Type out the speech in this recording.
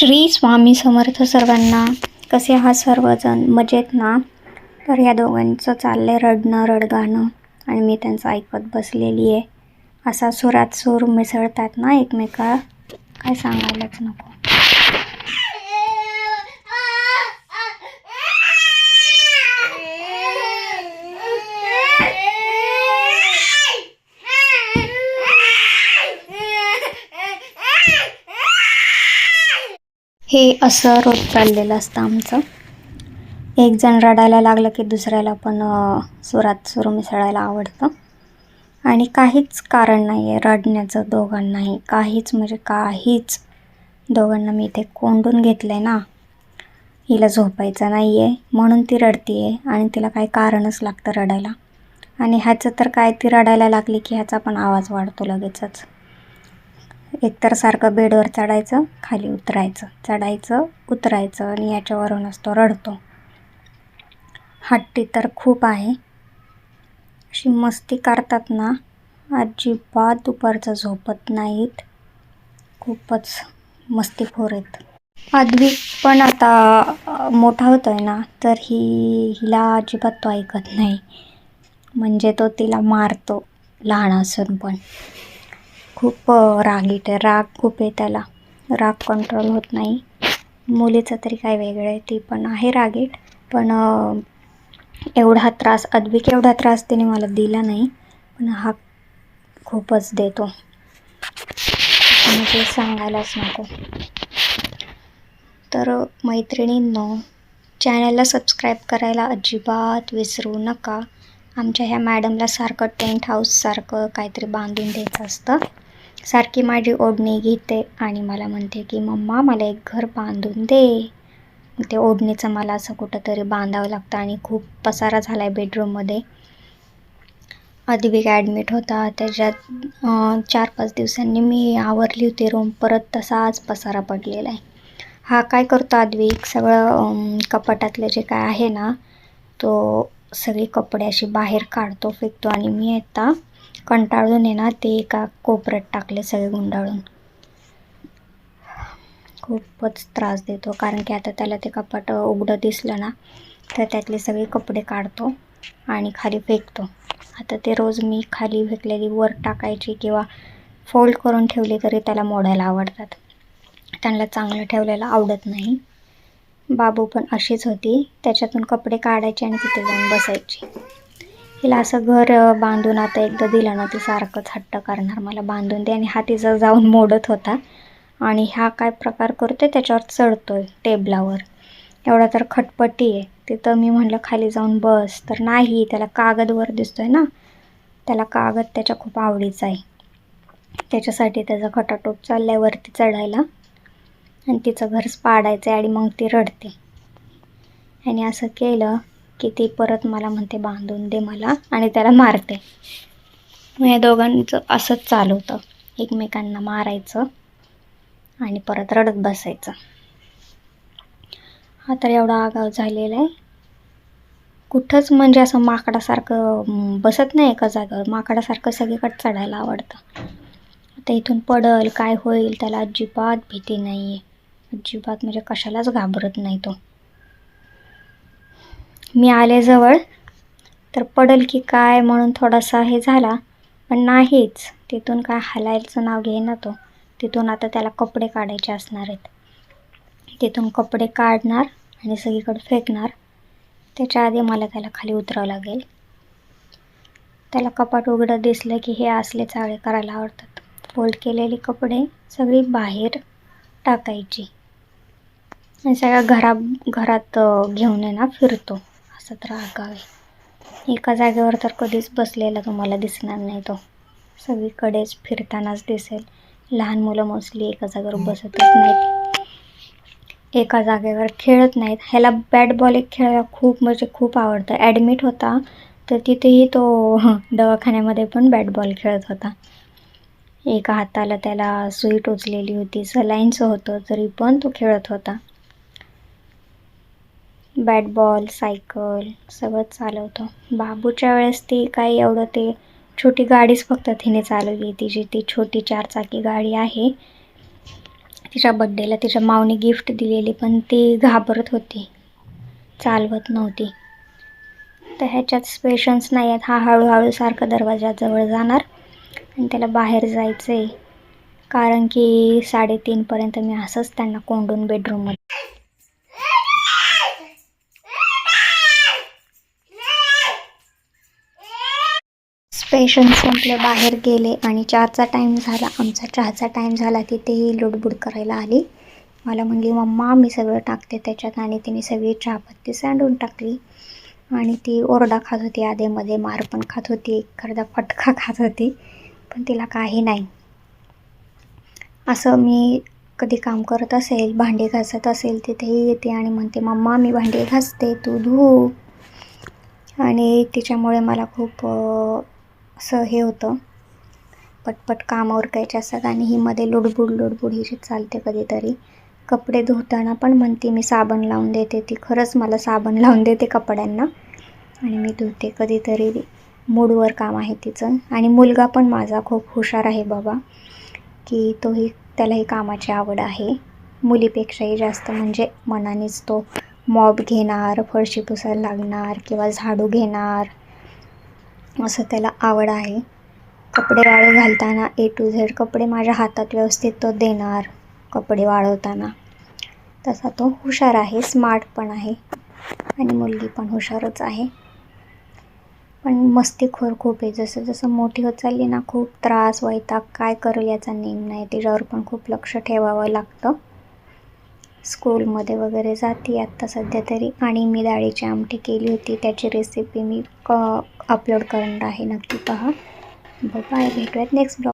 श्री स्वामी समर्थ सर्वांना कसे आहात सर्वजण? मजेत ना? तर या दोघांचं चाललंय रडणं रडगाणं आणि मी त्यांचं ऐकत बसलेली आहे असा सुरात सूर मिसळतात ना एकमेका? काय सांगायलाच नको. हे असं रोज चाललेलं असतं आमचं. एक जण रडायला लागलं की दुसऱ्याला पण सुरात सुरू मिसळायला आवडतं. आणि काहीच कारण नाही आहे रडण्याचं दोघांनाही. काहीच म्हणजे काहीच दोघांना मी इथे कोंडून घेतलं आहे ना. हिला झोपायचं नाही आहे म्हणून ती रडती आहे आणि तिला काही कारणच लागतं रडायला. आणि ह्याचं तर काय ती रडायला लागली की ह्याचा पण आवाज वाढतो लगेचच. एकतर सारखं बेडवर चढायचं खाली उतरायचं. चढायचं उतरायचं आणि याच्यावरूनच तो रडतो. हट्टी तर खूप आहे. अशी मस्ती करतात ना अजिबात दुपारचं झोपत नाहीत. खूपच मस्तीखोर आहेत. आदवी पण आता मोठा होतो आहे ना तर ही हिला अजिबात तो ऐकत नाही. म्हणजे तो तिला मारतो लहान असून पण. खूप अ, रागीट आहे. राग खूप आहे त्याला. राग कंट्रोल होत नाही. मुलीचं तरी काय वेगळं आहे ती पण आहे रागीट. पण एवढा त्रास अद्विक एवढा त्रास तिने मला दिला नाही. पण हा खूपच देतो. म्हणजे सांगायलाच नको. तर मैत्रिणींनो चॅनलला सबस्क्राईब करायला अजिबात विसरू नका. आमच्या ह्या मॅडमला सारखं टेंट हाऊससारखं काहीतरी बांधून द्यायचं असतं. सारखी माझी ओढणी घेते आणि मला म्हणते की मम्मा मला एक घर बांधून दे. ते ओढणीचं मला असं कुठंतरी बांधावं लागतं आणि खूप पसारा झाला आहे बेडरूममध्ये अद्विक ॲडमिट होता. त्याच्यात चार पाच दिवसांनी मी आवरली होती रूम परत तसाच पसारा पडलेला आहे हा काय करतो अद्विक सगळं अं, कपाटातलं जे काय आहे ना तो सगळी कपडे अशी बाहेर काढतो फेकतो आणि मी आता कंटाळून आहे ना ते एका कोपऱ्यात टाकले सगळे गुंडाळून. खूपच त्रास देतो कारण की आता त्याला ते कपाट उघडं दिसलं ना तर त्यातले सगळे कपडे काढतो आणि खाली फेकतो. आता ते रोज मी खाली फेकलेली वर टाकायची किंवा फोल्ड करून ठेवली तरी त्याला मोडायला आवडतात. त्यांना चांगलं ठेवलेलं आवडत नाही. बाबू पण अशीच होती त्याच्यातून कपडे काढायचे आणि तिथे जाऊन बसायची. हिला असं घर बांधून आता एकदा दिलं ना ती सारखंच हट्ट करणार. मला बांधून दे. आणि हा तिचा जाऊन मोडत होता. आणि हा काय प्रकार करतोय? त्याच्यावर चढतोय टेबलावर. एवढा तर खटपटी आहे. तिथं मी म्हणलं खाली जाऊन बस. तर नाही त्याला कागदवर दिसतोय ना. त्याला कागद त्याच्या खूप आवडीचा आहे. त्याच्यासाठी त्याचा खटाटोप चाललाय वरती चढायला. आणि तिचं घरच पाडायचं आहे आणि मग ती रडते. आणि असं केलं की ती परत मला म्हणते बांधून दे मला आणि त्याला मारते. मग या दोघांचं असंच चालू होतं. एकमेकांना मारायचं आणि परत रडत बसायचं. हा तर एवढा आगाव झालेला आहे. कुठंच म्हणजे असं माकडासारखं बसत नाही एका जागेवर. माकडासारखं सगळीकडे चढायला आवडतं. आता इथून पडल काय होईल त्याला अजिबात भीती नाही आहे अजिबात म्हणजे कशालाच घाबरत नाही तो. मी आले जवळ तर पडल की काय म्हणून थोडासा हे झाला. पण नाहीच. तिथून काय हलायचं नाव घेईना तो. तिथून आता त्याला कपडे काढायचे असणार आहेत. तिथून कपडे काढणार आणि सगळीकडे फेकणार. त्याच्या आधी मला त्याला खाली उतरावं लागेल. त्याला कपाट उघडं दिसलं की हे असले चाळे करायला आवडतात. फोल्ड केलेले कपडे सगळी बाहेर टाकायची. आणि सगळ्या घरा घरात घेऊन आहे ना फिरतो. असं तर एका जागेवर तर कधीच बसलेला तुम्हाला दिसणार नाही तो. सगळीकडेच फिरतानाच दिसेल. लहान मुलं मोस्टली एका जागेवर बसतच नाहीत. एका जागेवर खेळत नाहीत. ह्याला बॅट बॉल एक खेळायला खूप म्हणजे खूप आवडतं. ॲडमिट होता तर तिथेही तो दवाखान्यामध्ये पण बॅट बॉल खेळत होता. एका हाताला त्याला सुई टोचलेली होती. सलाईनचं होतं तरी पण तो खेळत होता. बॅट बॉल सायकल सगळंच चालवतो. बाबूच्या वेळेस ती काही एवढं ते छोटी गाडीच फक्त तिने चालवली तिची ती छोटी चारचाकी गाडी आहे. तिच्या बड्डेला तिच्या मावनी गिफ्ट दिलेली पण ती घाबरत होती. चालवत नव्हती. तर ह्याच्यात पेशन्स नाही आहेत. हा हळूहळू सारखं दरवाजाजवळ जाणार आणि त्याला बाहेर जायचं आहे कारण की साडेतीनपर्यंत मी असंच त्यांना कोंडून बेडरूममध्ये पेशन्स संपले बाहेर गेले आणि चहाचा टाईम झाला. आमचा चहाचा टाईम झाला तिथेही लुडबुड करायला आली. मला म्हणली मम्मा मी सगळं टाकते त्याच्यात. आणि तिने सगळी चहापत्ती सांडून टाकली. आणि ती ओरडा खात होती आधेमध्ये मार पण खात होती एखादा फटका खात होती पण तिला काही नाही. असं मी कधी काम करत असेल भांडे घासत असेल तिथेही येते आणि म्हणते मम्मा मी भांडे घासते तू धू. आणि तिच्यामुळे मला खूप असं हे होतं. पटपट काम उरकायचे असतात आणि ही मध्ये लुडबुड लुडबुड ही चालते कधीतरी. कपडे धुताना पण म्हणते मी साबण लावून देते ती. खरंच मला साबण लावून देते कपड्यांना. आणि मी धुते कधीतरी. मूडवर काम आहे तिचं. आणि मुलगा पण माझा खूप हुशार आहे बाबा. की तोही त्यालाही कामाची आवड आहे. मुलीपेक्षाही जास्त म्हणजे मनानेच तो मॉब घेणार फरशी पुसायला लागणार किंवा झाडू घेणार. असं त्याला आवड आहे. कपडे वाळू घालताना ए टू झेड कपडे माझ्या हातात व्यवस्थित तो देणार कपडे वाळवताना. तसा तो हुशार आहे स्मार्ट पण आहे आणि मुलगी पण हुशारच आहे. पण मस्तीखोर खूप आहे. जसं जसं मोठी होत चालली ना खूप त्रास वैताग काय करेल याचा नेम नाही. तिच्यावर पण खूप लक्ष ठेवावं लागतं. स्कूलमध्ये वगैरे जाते आत्ता सध्या तरी. आणि मी डाळीची आमटी केली होती. त्याची रेसिपी मी क अपलोड करणार आहे. नक्की पहा. बाय भेटूयात नेक्स्ट ब्लॉग